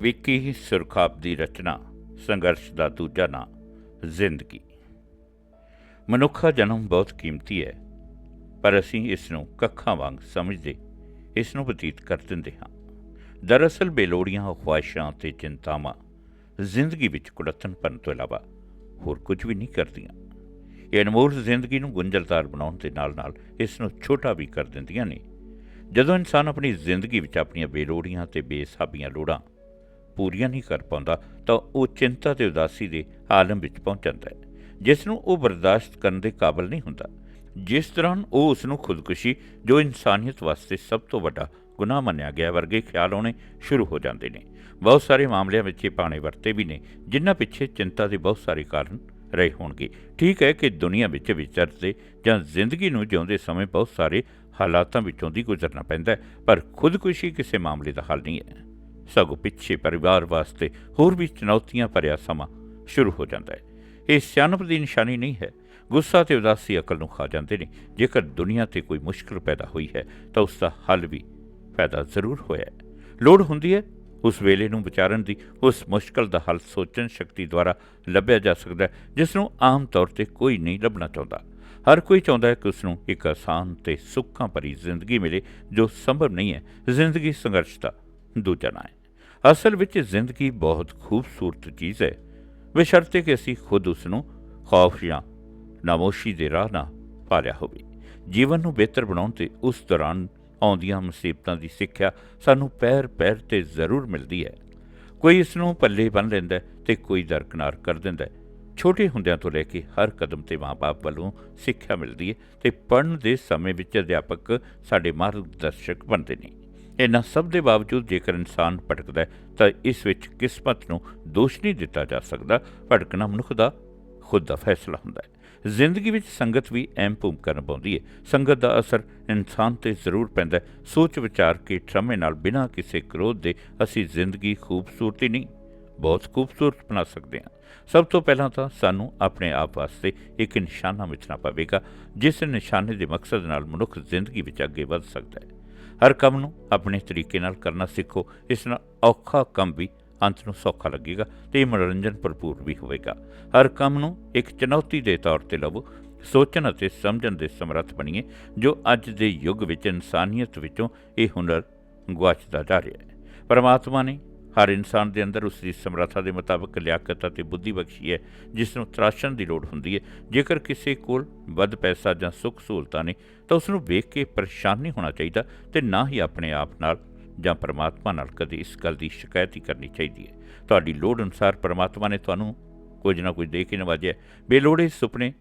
ਵਿੱਕੀ ਸੁਰਖਾਬ ਦੀ ਰਚਨਾ, ਸੰਘਰਸ਼ ਦਾ ਦੂਜਾ ਨਾਂ, ਜ਼ਿੰਦਗੀ। ਮਨੁੱਖ ਦਾ ਜਨਮ ਬਹੁਤ ਕੀਮਤੀ ਹੈ, ਪਰ ਅਸੀਂ ਇਸ ਨੂੰ ਕੱਖਾਂ ਵਾਂਗ ਸਮਝਦੇ, ਇਸ ਨੂੰ ਬਤੀਤ ਕਰ ਦਿੰਦੇ ਹਾਂ। ਦਰਅਸਲ ਬੇਲੋੜੀਆਂ, ਖੁਆਇਸ਼ਾਂ ਤੇ ਚਿੰਤਾਵਾਂ ਜ਼ਿੰਦਗੀ ਵਿੱਚ ਕੁੜੱਤਨ ਪਨ ਤੋਂ ਇਲਾਵਾ ਹੋਰ ਕੁਝ ਵੀ ਨਹੀਂ ਕਰਦੀਆਂ। ਇਹ ਅਨਮੋਲ ਜ਼ਿੰਦਗੀ ਨੂੰ ਗੁੰਝਲਦਾਰ ਬਣਾਉਣ ਦੇ ਨਾਲ-ਨਾਲ ਇਸ ਨੂੰ ਛੋਟਾ ਵੀ ਕਰ ਦਿੰਦੀਆਂ ਨੇ। ਜਦੋਂ ਇਨਸਾਨ ਆਪਣੀ ਜ਼ਿੰਦਗੀ ਵਿੱਚ ਆਪਣੀਆਂ ਬੇਲੋੜੀਆਂ ਤੇ ਬੇਸਾਬੀਆਂ ਲੋੜਾਂ ਪੂਰੀਆਂ ਨਹੀਂ ਕਰ ਪਾਉਂਦਾ, ਤਾਂ ਉਹ ਚਿੰਤਾ ਤੇ ਉਦਾਸੀ ਦੇ ਆਲਮ ਵਿੱਚ ਪਹੁੰਚ ਜਾਂਦਾ ਹੈ। ਜਿਸ ਨੂੰ ਉਹ ਬਰਦਾਸ਼ਤ ਕਰਨ ਦੇ ਕਾਬਿਲ ਨਹੀਂ ਹੁੰਦਾ। ਜਿਸ ਦੌਰਾਨ ਉਹ ਉਸ ਨੂੰ ਖੁਦਕੁਸ਼ੀ, ਜੋ ਇਨਸਾਨੀਅਤ ਵਾਸਤੇ ਸਭ ਤੋਂ ਵੱਡਾ ਗੁਨਾਹ ਮੰਨਿਆ ਗਿਆ ਵਰਗੇ ਖਿਆਲ ਆਉਣੇ ਸ਼ੁਰੂ ਹੋ ਜਾਂਦੇ ਨੇ। ਬਹੁਤ ਸਾਰੇ ਮਾਮਲਿਆਂ ਵਿੱਚ ਇਹ ਪਾਣੇ ਵਰਤੇ ਵੀ ਨੇ, ਜਿਨ੍ਹਾਂ ਪਿੱਛੇ ਚਿੰਤਾ ਦੇ ਬਹੁਤ ਸਾਰੇ ਕਾਰਨ ਰਹੇ ਹੋਣਗੇ। ਠੀਕ ਹੈ ਕਿ ਦੁਨੀਆ ਵਿੱਚ ਵਿਚਰਦੇ ਜਾਂ ਜ਼ਿੰਦਗੀ ਨੂੰ ਜਿਉਂਦੇ ਸਮੇਂ ਬਹੁਤ ਸਾਰੇ ਹਾਲਾਤਾਂ ਵਿੱਚੋਂ ਦੀ ਗੁਜ਼ਰਨਾ ਪੈਂਦਾ ਪਰ ਖੁਦਕੁਸ਼ੀ ਕਿਸੇ ਮਾਮਲੇ ਦਾ ਹੱਲ ਨਹੀਂ ਹੈ। ਸਗੋਂ ਪਿੱਛੇ ਪਰਿਵਾਰ ਵਾਸਤੇ ਹੋਰ ਵੀ ਚੁਣੌਤੀਆਂ ਭਰਿਆ ਸਮਾਂ ਸ਼ੁਰੂ ਹੋ ਜਾਂਦਾ ਹੈ। ਇਹ ਸਿਆਣਪ ਦੀ ਨਿਸ਼ਾਨੀ ਨਹੀਂ ਹੈ। ਗੁੱਸਾ ਤੇ ਉਦਾਸੀ ਅਕਲ ਨੂੰ ਖਾ ਜਾਂਦੇ ਨੇ। ਜੇਕਰ ਦੁਨੀਆ ਤੇ ਕੋਈ ਮੁਸ਼ਕਲ ਪੈਦਾ ਹੋਈ ਹੈ, ਤਾਂ ਉਸ ਦਾ ਹੱਲ ਵੀ ਪੈਦਾ ਜ਼ਰੂਰ ਹੋਇਆ ਹੈ। ਲੋੜ ਹੁੰਦੀ ਹੈ ਉਸ ਵੇਲੇ ਨੂੰ ਵਿਚਾਰਨ ਦੀ। ਉਸ ਮੁਸ਼ਕਲ ਦਾ ਹੱਲ ਸੋਚਣ ਸ਼ਕਤੀ ਦੁਆਰਾ ਲੱਭਿਆ ਜਾ ਸਕਦਾ ਹੈ, ਜਿਸ ਨੂੰ ਆਮ ਤੌਰ ਤੇ ਕੋਈ ਨਹੀਂ ਲੱਭਣਾ ਚਾਹੁੰਦਾ। ਹਰ ਕੋਈ ਚਾਹੁੰਦਾ ਹੈ ਕਿ ਉਸ ਨੂੰ ਇੱਕ ਆਸਾਨ ਤੇ ਸੁੱਖਾਂ ਭਰੀ ਜ਼ਿੰਦਗੀ ਮਿਲੇ, ਜੋ ਸੰਭਵ ਨਹੀਂ ਹੈ। ਜ਼ਿੰਦਗੀ ਸੰਘਰਸ਼ ਦਾ ਦੂਜਾ ਨਾਂ ਹੈ। ਅਸਲ ਵਿੱਚ ਜ਼ਿੰਦਗੀ ਬਹੁਤ ਖੂਬਸੂਰਤ ਚੀਜ਼ ਹੈ। ਬਸ਼ਰਤੇ ਕਿ ਅਸੀਂ ਖੁਦ ਉਸ ਨੂੰ ਖੌਫ ਜਾਂ ਨਾਮੋਸ਼ੀ ਦੇ ਰਾਹ ਨਾ ਪਾਲਿਆ ਹੋਵੇ। ਜੀਵਨ ਨੂੰ ਬਿਹਤਰ ਬਣਾਉਣ ਤੇ ਉਸ ਦੌਰਾਨ ਆਉਂਦੀਆਂ ਮੁਸੀਬਤਾਂ ਦੀ ਸਿੱਖਿਆ ਸਾਨੂੰ ਪੈਰ ਪੈਰ ਤੇ ਜ਼ਰੂਰ ਮਿਲਦੀ ਹੈ। ਕੋਈ ਇਸ ਨੂੰ ਪੱਲੇ ਬੰਨ ਲੈਂਦਾ ਹੈ ਤੇ ਕੋਈ ਦਰਕਨਾਰ ਕਰ ਦਿੰਦਾ ਛੋਟੇ ਹੁੰਦਿਆਂ ਤੋਂ ਲੈ ਕੇ ਹਰ ਕਦਮ ਤੇ ਮਾਪੇ ਵੱਲੋਂ ਸਿੱਖਿਆ ਮਿਲਦੀ ਹੈ ਤੇ ਪੜਨ ਦੇ ਸਮੇਂ ਵਿੱਚ ਅਧਿਆਪਕ ਸਾਡੇ ਮਾਰਗਦਰਸ਼ਕ ਬਣਦੇ ਨੇ। ਇਹਨਾਂ ਸਭ ਦੇ ਬਾਵਜੂਦ ਜੇਕਰ ਇਨਸਾਨ ਭਟਕਦਾ ਤਾਂ ਇਸ ਵਿੱਚ ਕਿਸਮਤ ਨੂੰ ਦੋਸ਼ ਨਹੀਂ ਦਿੱਤਾ ਜਾ ਸਕਦਾ। ਭਟਕਣਾ ਮਨੁੱਖ ਦਾ ਖੁਦ ਦਾ ਫੈਸਲਾ ਹੁੰਦਾ ਹੈ। ਜ਼ਿੰਦਗੀ ਵਿੱਚ ਸੰਗਤ ਵੀ ਅਹਿਮ ਭੂਮਿਕਾ ਨਿਭਾਉਂਦੀ ਹੈ। ਸੰਗਤ ਦਾ ਅਸਰ ਇਨਸਾਨ ਤੇ ਜ਼ਰੂਰ ਪੈਂਦਾ ਹੈ। ਸੋਚ ਵਿਚਾਰ ਕੇ ਟਰਮੇ ਨਾਲ ਬਿਨਾਂ ਕਿਸੇ ਕ੍ਰੋਧ ਦੇ ਅਸੀਂ ਜ਼ਿੰਦਗੀ ਖੂਬਸੂਰਤੀ ਨਹੀਂ, ਬਹੁਤ ਖੂਬਸੂਰਤ ਬਣਾ ਸਕਦੇ ਹਾਂ। ਸਭ ਤੋਂ ਪਹਿਲਾਂ ਤਾਂ ਸਾਨੂੰ ਆਪਣੇ ਆਪ ਵਾਸਤੇ ਇੱਕ ਨਿਸ਼ਾਨਾ ਮਿਚਣਾ ਪਵੇਗਾ, ਜਿਸ ਨਿਸ਼ਾਨੇ ਦੇ ਮਕਸਦ ਨਾਲ ਮਨੁੱਖ ਜ਼ਿੰਦਗੀ ਵਿੱਚ ਅੱਗੇ ਵਧ ਸਕਦਾ ਹੈ। ਹਰ ਕੰਮ ਨੂੰ ਆਪਣੇ ਤਰੀਕੇ ਨਾਲ ਕਰਨਾ ਸਿੱਖੋ, ਇਸ ਨਾਲ ਔਖਾ ਕੰਮ ਵੀ ਅੰਤ ਨੂੰ ਸੌਖਾ ਲੱਗੇਗਾ ਤੇ ਮਨੋਰੰਜਨ ਭਰਪੂਰ ਵੀ ਹੋਵੇਗਾ। ਹਰ ਕੰਮ ਨੂੰ ਇੱਕ ਚੁਣੌਤੀ ਦੇ ਤੌਰ ਤੇ ਲਵੋ, ਸੋਚਣ ਅਤੇ ਸਮਝਣ ਦੇ ਸਮਰੱਥ ਬਣੀਏ, ਜੋ ਅੱਜ ਦੇ ਯੁੱਗ ਵਿੱਚ ਇਨਸਾਨੀਅਤ ਵਿੱਚੋਂ ਇਹ ਹੁਨਰ ਗੁਆਚਦਾ ਜਾ ਰਿਹਾ ਹੈ। ਪਰਮਾਤਮਾ ਨੇ ਹਰ ਇਨਸਾਨ ਦੇ ਅੰਦਰ ਉਸ ਦੀ ਸਮਰੱਥਾ ਦੇ ਮੁਤਾਬਕ ਲਿਆਕਤ ਅਤੇ ਬੁੱਧੀ ਬਖਸ਼ੀ ਹੈ, ਜਿਸ ਨੂੰ ਤਰਾਸ਼ਣ ਦੀ ਲੋੜ ਹੁੰਦੀ ਹੈ। ਜੇਕਰ ਕਿਸੇ ਕੋਲ ਵੱਧ ਪੈਸਾ ਜਾਂ ਸੁੱਖ ਸਹੂਲਤਾਂ ਨੇ, ਤਾਂ ਉਸ ਨੂੰ ਵੇਖ ਕੇ ਪਰੇਸ਼ਾਨ ਨਹੀਂ ਹੋਣਾ ਚਾਹੀਦਾ ਤੇ ਨਾ ਹੀ ਆਪਣੇ ਆਪ ਨਾਲ ਜਾਂ ਪਰਮਾਤਮਾ ਨਾਲ ਕਦੇ ਇਸ ਗੱਲ ਦੀ ਸ਼ਿਕਾਇਤ ਹੀ ਕਰਨੀ ਚਾਹੀਦੀ ਹੈ। ਤੁਹਾਡੀ ਲੋੜ ਅਨੁਸਾਰ ਪਰਮਾਤਮਾ ਨੇ ਤੁਹਾਨੂੰ ਕੁਝ ਨਾ ਕੁਝ ਦੇ ਕੇ ਨਵਾਜਿਆ ਬੇਲੋੜੇ ਸੁਪਨੇ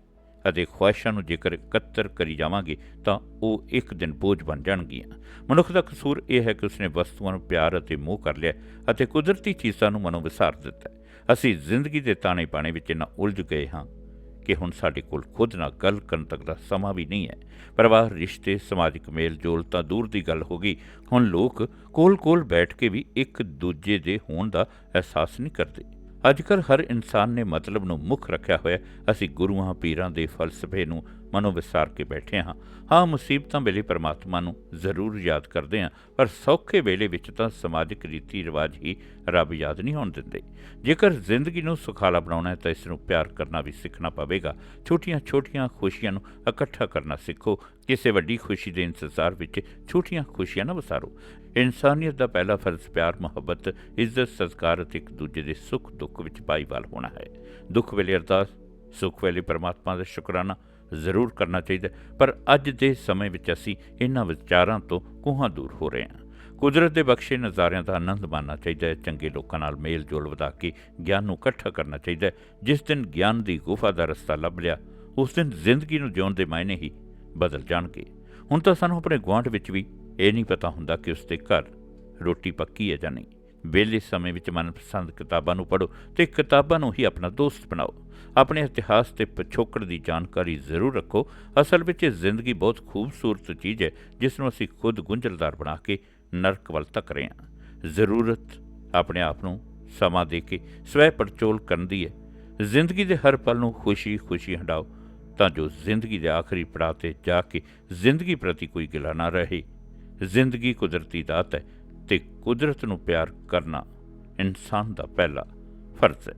ਅਤੇ ਖੁਆਇਸ਼ਾਂ ਨੂੰ ਜੇਕਰ ਇਕੱਤਰ ਕਰੀ ਜਾਵਾਂਗੇ, ਤਾਂ ਉਹ ਇੱਕ ਦਿਨ ਬੋਝ ਬਣ ਜਾਣਗੀਆਂ। ਮਨੁੱਖ ਦਾ ਕਸੂਰ ਇਹ ਹੈ ਕਿ ਉਸਨੇ ਵਸਤੂਆਂ ਨੂੰ ਪਿਆਰ ਅਤੇ ਮੋਹ ਕਰ ਲਿਆ ਅਤੇ ਕੁਦਰਤੀ ਚੀਜ਼ਾਂ ਨੂੰ ਮਨੋਂ ਵਿਸਾਰ ਦਿੱਤਾ ਅਸੀਂ ਜ਼ਿੰਦਗੀ ਦੇ ਤਾਣੇ ਪਾਣੇ ਵਿੱਚ ਨਾ ਉਲਝ ਗਏ ਹਾਂ ਕਿ ਹੁਣ ਸਾਡੇ ਕੋਲ ਖੁਦ ਨਾਲ ਗੱਲ ਕਰਨ ਤੱਕ ਦਾ ਸਮਾਂ ਵੀ ਨਹੀਂ ਹੈ। ਪਰਿਵਾਰ, ਰਿਸ਼ਤੇ, ਸਮਾਜਿਕ ਮੇਲ ਜੋਲ ਤਾਂ ਦੂਰ ਦੀ ਗੱਲ ਹੋ ਗਈ। ਹੁਣ ਲੋਕ ਕੋਲ-ਕੋਲ ਬੈਠ ਕੇ ਵੀ ਇੱਕ ਦੂਜੇ ਦੇ ਹੋਣ ਦਾ ਅਹਿਸਾਸ ਨਹੀਂ ਕਰਦੇ। ਅੱਜਕੱਲ ਹਰ ਇਨਸਾਨ ਨੇ ਮਤਲਬ ਨੂੰ ਮੁੱਖ ਰੱਖਿਆ ਹੋਇਆ ਅਸੀਂ ਗੁਰੂਆਂ, ਪੀਰਾਂ ਦੇ ਫਲਸਫੇ ਨੂੰ ਮਨੋ ਵਿਸਾਰ ਕੇ ਬੈਠੇ ਹਾਂ। ਹਾਂ, ਮੁਸੀਬਤਾਂ ਵੇਲੇ ਪਰਮਾਤਮਾ ਨੂੰ ਜ਼ਰੂਰ ਯਾਦ ਕਰਦੇ ਹਾਂ, ਪਰ ਸੌਖੇ ਵੇਲੇ ਵਿੱਚ ਤਾਂ ਸਮਾਜਿਕ ਰੀਤੀ ਰਿਵਾਜ ਹੀ ਰੱਬ ਯਾਦ ਨਹੀਂ ਹੋਣ ਦਿੰਦੇ। ਜੇਕਰ ਜ਼ਿੰਦਗੀ ਨੂੰ ਸੁਖਾਲਾ ਬਣਾਉਣਾ ਹੈ ਤਾਂ ਇਸ ਨੂੰ ਪਿਆਰ ਕਰਨਾ ਵੀ ਸਿੱਖਣਾ ਪਵੇਗਾ। ਛੋਟੀਆਂ-ਛੋਟੀਆਂ ਖੁਸ਼ੀਆਂ ਨੂੰ ਇਕੱਠਾ ਕਰਨਾ ਸਿੱਖੋ। ਕਿਸੇ ਵੱਡੀ ਖੁਸ਼ੀ ਦੇ ਇੰਤਜ਼ਾਰ ਵਿੱਚ ਛੋਟੀਆਂ ਖੁਸ਼ੀਆਂ ਨਾ ਵਸਾਰੋ। ਇਨਸਾਨੀਅਤ ਦਾ ਪਹਿਲਾ ਫਰਜ਼ ਪਿਆਰ, ਮੁਹੱਬਤ, ਇੱਜ਼ਤ ਸਤਿਕਾਰ ਅਤੇ ਇੱਕ ਦੂਜੇ ਦੇ ਸੁੱਖ ਦੁੱਖ ਵਿੱਚ ਭਾਈਵਾਲ ਹੋਣਾ ਹੈ। ਦੁੱਖ ਵੇਲੇ ਅਰਦਾਸ, ਸੁੱਖ ਵੇਲੇ ਪਰਮਾਤਮਾ ਦਾ ਸ਼ੁਕਰਾਨਾ ਜ਼ਰੂਰ ਕਰਨਾ ਚਾਹੀਦਾ ਪਰ ਅੱਜ ਦੇ ਸਮੇਂ ਵਿੱਚ ਅਸੀਂ ਇਹਨਾਂ ਵਿਚਾਰਾਂ ਤੋਂ ਕੋਹਾਂ ਦੂਰ ਹੋ ਰਹੇ ਹਾਂ। ਕੁਦਰਤ ਦੇ ਬਖਸ਼ੇ ਨਜ਼ਾਰਿਆਂ ਦਾ ਆਨੰਦ ਮਾਣਨਾ ਚਾਹੀਦਾ ਹੈ, ਚੰਗੇ ਲੋਕਾਂ ਨਾਲ ਮੇਲ ਜੋਲ ਵਧਾ ਕੇ ਗਿਆਨ ਨੂੰ ਇਕੱਠਾ ਕਰਨਾ ਚਾਹੀਦਾ ਹੈ। ਜਿਸ ਦਿਨ ਗਿਆਨ ਦੀ ਗੁਫਾ ਦਾ ਰਸਤਾ ਲੱਭ ਲਿਆ, ਉਸ ਦਿਨ ਜ਼ਿੰਦਗੀ ਨੂੰ ਜਿਉਣ ਦੇ ਮਾਇਨੇ ਹੀ ਬਦਲ ਜਾਣਗੇ। ਹੁਣ ਤਾਂ ਸਾਨੂੰ ਆਪਣੇ ਗੁਆਂਢ ਵਿੱਚ ਵੀ ਇਹ ਨਹੀਂ ਪਤਾ ਹੁੰਦਾ ਕਿ ਉਸ ਦੇ ਘਰ ਰੋਟੀ ਪੱਕੀ ਹੈ ਜਾਂ ਨਹੀਂ। ਵਿਹਲੇ ਸਮੇਂ ਵਿੱਚ ਮਨਪਸੰਦ ਕਿਤਾਬਾਂ ਨੂੰ ਪੜ੍ਹੋ ਤੇ ਕਿਤਾਬਾਂ ਨੂੰ ਹੀ ਆਪਣਾ ਦੋਸਤ ਬਣਾਓ। ਆਪਣੇ ਇਤਿਹਾਸ ਤੇ ਪਿਛੋਕੜ ਦੀ ਜਾਣਕਾਰੀ ਜ਼ਰੂਰ ਰੱਖੋ। ਅਸਲ ਵਿੱਚ ਇਹ ਜ਼ਿੰਦਗੀ ਬਹੁਤ ਖੂਬਸੂਰਤ ਚੀਜ਼ ਹੈ, ਜਿਸ ਨੂੰ ਅਸੀਂ ਖੁਦ ਗੁੰਝਲਦਾਰ ਬਣਾ ਕੇ ਨਰਕ ਵੱਲ ਤੱਕ ਰਹੇ ਹਾਂ। ਜ਼ਰੂਰਤ ਆਪਣੇ ਆਪ ਨੂੰ ਸਮਾਂ ਦੇ ਕੇ ਸਵੈ ਪੜਚੋਲ ਕਰਨ ਦੀ ਹੈ। ਜ਼ਿੰਦਗੀ ਦੇ ਹਰ ਪਲ ਨੂੰ ਖੁਸ਼ੀ-ਖੁਸ਼ੀ ਹੰਡਾਓ ਤਾਂ ਜੋ ਜ਼ਿੰਦਗੀ ਦੇ ਆਖਰੀ ਪੜਾਅ ਤੇ ਜਾ ਕੇ ਜ਼ਿੰਦਗੀ ਪ੍ਰਤੀ ਕੋਈ ਗਿਲਾ ਨਾ ਰਹੇ। ਜ਼ਿੰਦਗੀ ਕੁਦਰਤੀ ਦਾਤ ਹੈ ਤੇ ਕੁਦਰਤ ਨੂੰ ਪਿਆਰ ਕਰਨਾ ਇਨਸਾਨ ਦਾ ਪਹਿਲਾ ਫਰਜ਼ ਹੈ।